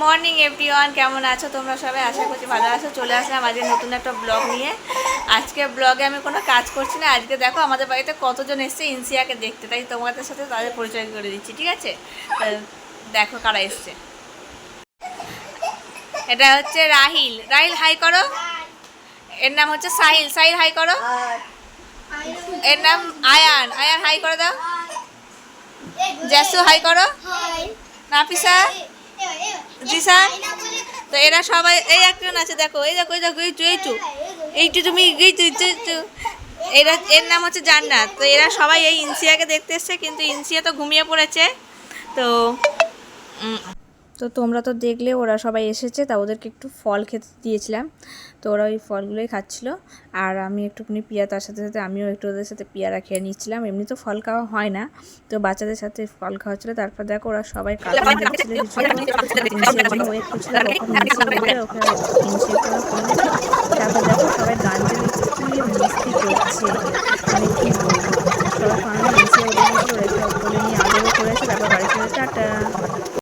Morning everyone কেমন আছো তোমরা সবাই? আশা করছি ভালো আছো। চলে আসলাম আজকে নতুন একটা ব্লগ নিয়ে। আজকে ব্লগে আমি কোনো কাজ করছি না। আজকে দেখো আমাদের বাড়িতে কতজন এসছে ইনসিয়াকে দেখতে। তাই তোমাদের সাথে তাদের পরিচয় করে দিচ্ছি ঠিক আছে? দেখো কারা এসছে। এটা হচ্ছে রাহিল। রাহিল হাই করো। এর নাম হচ্ছে সাহিল। সাহিল হাই করো। এর নাম আয়ান। আয়ান হাই করে দাও। জ্যাসু হাই করো। নাফিসা। জিসান তো এরা সবাই, এই একজন আছে, দেখো, এই দেখো এই দেখো, এই এইটু এইটু তুমি, এই তো। এরা, এর নাম হচ্ছে জান্নাত তো এরা সবাই এই ইনসিয়াকে দেখতে এসছে, কিন্তু ইনসিয়া তো ঘুমিয়ে পড়েছে তো তো তোমরা তো দেখলে ওরা সবাই এসেছে তা ওদেরকে একটু ফল খেতে দিয়েছিলাম তো ওরা ওই ফলগুলোই খাচ্ছিল আর আমি একটুখানি পিয়া তার সাথে সাথে আমিও একটু ওদের সাথে পেয়ারা খেয়ে নিচ্ছিলাম এমনি তো ফল খাওয়া হয় না তো বাচ্চাদের সাথে ফল খাওয়া ছিল তারপর দেখো ওরা সবাই তারপর দেখো সবাই গান করছে